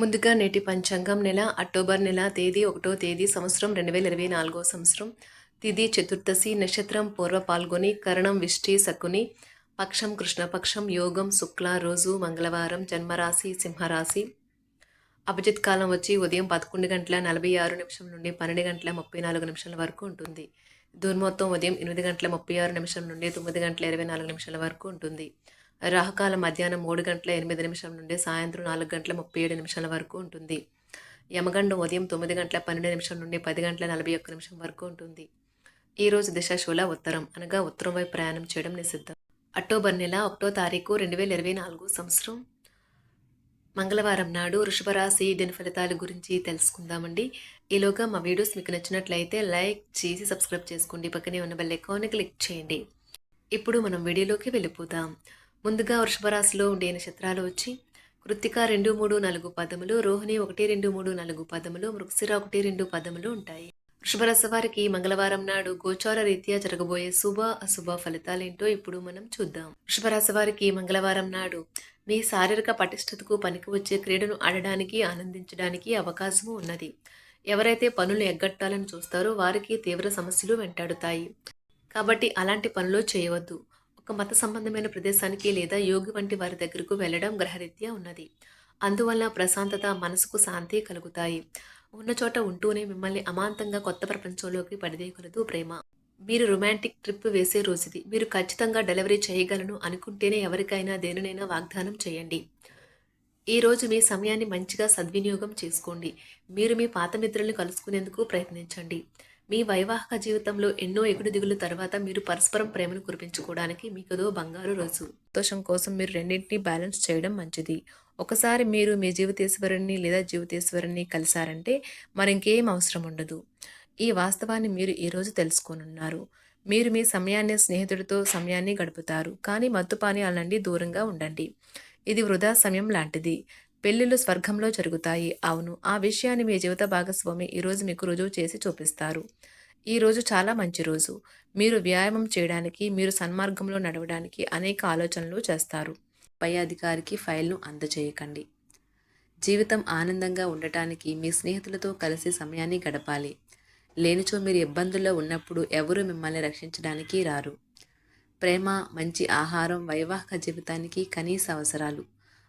ముందుగా నేటి పంచాంగం నెల అక్టోబర్ నెల తేదీ ఒకటో తేదీ సంవత్సరం రెండు వేల ఇరవై నాలుగో సంవత్సరం. తిథి చతుర్దశి నక్షత్రం పూర్వ పాల్గొని కరణం విష్టి సకుని పక్షం కృష్ణపక్షం యోగం శుక్ల రోజు మంగళవారం జన్మరాశి సింహరాశి. అభిజిత్ కాలం వచ్చి ఉదయం పదకొండు గంటల నలభై ఆరు నిమిషం నుండి పన్నెండు గంటల ముప్పై నాలుగు నిమిషాల వరకు ఉంటుంది. దుర్మొత్తం ఉదయం ఎనిమిది గంటల ముప్పై ఆరు నిమిషం నుండి తొమ్మిది గంటల ఇరవై నాలుగు నిమిషాల వరకు ఉంటుంది. రాహకాల మధ్యాహ్నం మూడు గంటల ఎనిమిది నిమిషం నుండి సాయంత్రం నాలుగు గంటల ముప్పై ఏడు నిమిషాల వరకు ఉంటుంది. యమగండం ఉదయం తొమ్మిది గంటల పన్నెండు నిమిషం నుండి పది గంటల నలభై ఒక్క నిమిషం వరకు ఉంటుంది. ఈరోజు దిశ శూల ఉత్తరం. అనగా ఉత్తరం వైపు ప్రయాణం చేయడం నిషిద్ధం. అక్టోబర్ నెల ఒకటో తారీఖు రెండు వేల ఇరవై నాలుగు సంవత్సరం. మంగళవారం నాడు వృషభరాశి దిన ఫలితాల గురించి తెలుసుకుందామండి. ఈలోగా మా వీడియోస్ మీకు నచ్చినట్లయితే లైక్ చేసి సబ్స్క్రైబ్ చేసుకోండి. పక్కనే ఉన్న బెల్ ఐకాన్ని క్లిక్ చేయండి. ఇప్పుడు మనం వీడియోలోకి వెళ్ళిపోదాం. ముందుగా వృషభరాశిలో ఉండే నక్షత్రాలు వచ్చి కృత్తిక రెండు మూడు నాలుగు పదములు రోహిణి ఒకటి రెండు మూడు నాలుగు పదములు మృగశిర ఒకటి రెండు పదములు ఉంటాయి. వృషభరాశి వారికి మంగళవారం నాడు గోచార రీత్యా జరగబోయే శుభ అశుభ ఫలితాలేంటో ఇప్పుడు మనం చూద్దాం. వృషభరాశి వారికి మంగళవారం నాడు మీ శారీరక పటిష్టతకు పనికి వచ్చే క్రీడను ఆడడానికి ఆనందించడానికి అవకాశము ఉన్నది. ఎవరైతే పనులు ఎగ్గట్టాలని చూస్తారో వారికి తీవ్ర సమస్యలు వెంటాడుతాయి. కాబట్టి అలాంటి పనులు చేయవద్దు. ఒక మత సంబంధమైన ప్రదేశానికి లేదా యోగి వంటి వారి దగ్గరకు వెళ్ళడం గ్రహరీత్యా ఉన్నది. అందువల్ల ప్రశాంతత మనసుకు శాంతి కలుగుతాయి. ఉన్న చోట ఉంటూనే మిమ్మల్ని అమాంతంగా కొత్త ప్రపంచంలోకి పడిదేయగలదు ప్రేమ. మీరు రొమాంటిక్ ట్రిప్ వేసే రోజుది. మీరు ఖచ్చితంగా డెలివరీ చేయగలను అనుకుంటేనే ఎవరికైనా దేనినైనా వాగ్దానం చేయండి. ఈ రోజు మీ సమయాన్ని మంచిగా సద్వినియోగం చేసుకోండి. మీరు మీ పాత మిత్రుల్ని కలుసుకునేందుకు ప్రయత్నించండి. మీ వైవాహిక జీవితంలో ఎన్నో ఎగుడు దిగులు తర్వాత మీరు పరస్పరం ప్రేమను కురిపించుకోవడానికి మీకుదో బంగారు రోజు. సంతోషం కోసం మీరు రెండింటినీ బ్యాలెన్స్ చేయడం మంచిది. ఒకసారి మీరు మీ జీవితేశ్వరుణ్ణి లేదా జీవితేశ్వరుణ్ణి కలిశారంటే మరింకేం అవసరం ఉండదు. ఈ వాస్తవాన్ని మీరు ఈరోజు తెలుసుకోనున్నారు. మీరు మీ సమయాన్ని స్నేహితుడితో సమయాన్ని గడుపుతారు. కానీ మత్తుపానీయాల నుండి దూరంగా ఉండండి. ఇది వృధా సమయం లాంటిది. పెళ్ళిళ్ళు స్వర్గంలో జరుగుతాయి. అవును ఆ విషయాన్ని మీ జీవిత భాగస్వామి ఈరోజు మీకు రుజువు చేసి చూపిస్తారు. ఈరోజు చాలా మంచి రోజు. మీరు వ్యాయామం చేయడానికి మీరు సన్మార్గంలో నడవడానికి అనేక ఆలోచనలు చేస్తారు. పై అధికారికి ఫైల్ను అందజేయకండి. జీవితం ఆనందంగా ఉండటానికి మీ స్నేహితులతో కలిసి సమయాన్ని గడపాలి. లేనిచో మీరు ఇబ్బందుల్లో ఉన్నప్పుడు ఎవరు మిమ్మల్ని రక్షించడానికి రారు. ప్రేమ మంచి ఆహారం వైవాహిక జీవితానికి కనీస అవసరాలు.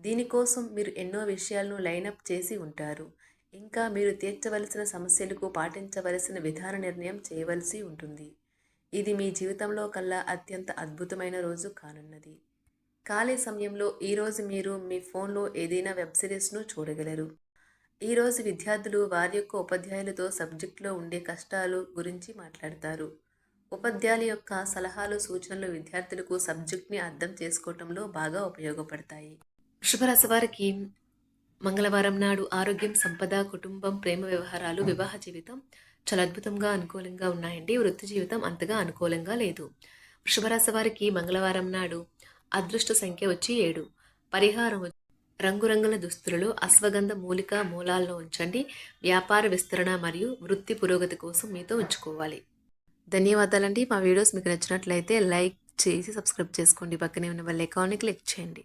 దీనికోసం మీరు ఎన్నో విషయాలను లైనప్ చేసి ఉంటారు. ఇంకా మీరు తీర్చవలసిన సమస్యలకు పాటించవలసిన విధాన నిర్ణయం చేయవలసి ఉంటుంది. ఇది మీ జీవితంలో కల్లా అత్యంత అద్భుతమైన రోజు కానున్నది. ఖాళీ సమయంలో ఈరోజు మీరు మీ ఫోన్లో ఏదైనా వెబ్ సిరీస్ను చూడగలరు. ఈరోజు విద్యార్థులు వారి యొక్క ఉపాధ్యాయులతో సబ్జెక్టులో ఉండే కష్టాలు గురించి మాట్లాడతారు. ఉపాధ్యాయుల యొక్క సలహాలు సూచనలు విద్యార్థులకు సబ్జెక్ట్ని అర్థం చేసుకోవటంలో బాగా ఉపయోగపడతాయి. వృషభరాశి వారికి మంగళవారం నాడు ఆరోగ్యం సంపద కుటుంబం ప్రేమ వ్యవహారాలు వివాహ జీవితం చాలా అద్భుతంగా అనుకూలంగా ఉన్నాయండి. వృత్తి జీవితం అంతగా అనుకూలంగా లేదు. వృషభరాశి వారికి మంగళవారం నాడు అదృష్ట సంఖ్య వచ్చి ఏడు. పరిహారం రంగురంగుల దుస్తులలో అశ్వగంధ మూలిక మూలాల్లో ఉంచండి. వ్యాపార విస్తరణ మరియు వృత్తి పురోగతి కోసం మీతో ఉంచుకోవాలి. ధన్యవాదాలండి. మా వీడియోస్ మీకు నచ్చినట్లయితే లైక్ చేసి సబ్స్క్రైబ్ చేసుకోండి. పక్కనే ఉన్న వాళ్ళ అకౌంట్ని క్లిక్ చేయండి.